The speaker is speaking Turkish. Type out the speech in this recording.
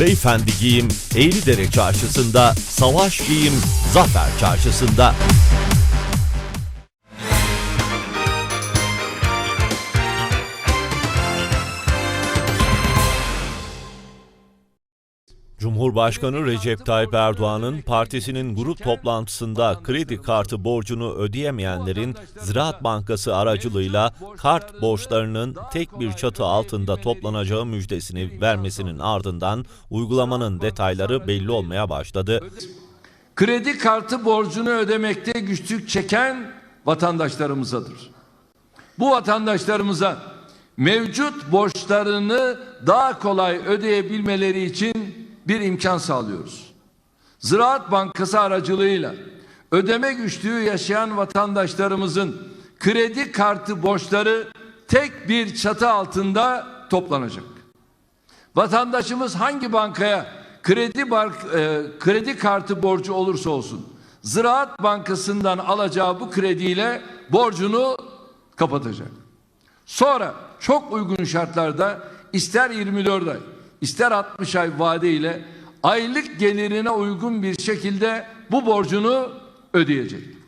Beyefendi giyim Eğridere çarşısında, Savaş giyim Zafer çarşısında. Cumhurbaşkanı Recep Tayyip Erdoğan'ın partisinin grup toplantısında kredi kartı borcunu ödeyemeyenlerin Ziraat Bankası aracılığıyla kart borçlarının tek bir çatı altında toplanacağı müjdesini vermesinin ardından uygulamanın detayları belli olmaya başladı. kredi kartı borcunu ödemekte güçlük çeken vatandaşlarımızadır. Bu vatandaşlarımıza mevcut borçlarını daha kolay ödeyebilmeleri için bir imkan sağlıyoruz. Ziraat Bankası aracılığıyla ödeme güçlüğü yaşayan vatandaşlarımızın kredi kartı borçları tek bir çatı altında toplanacak. Vatandaşımız hangi bankaya kredi bank, e, kredi kartı borcu olursa olsun Ziraat Bankası'ndan alacağı bu krediyle borcunu kapatacak. Sonra çok uygun şartlarda ister 24 ay ister 60 ay vade ile aylık gelirine uygun bir şekilde bu borcunu ödeyecek.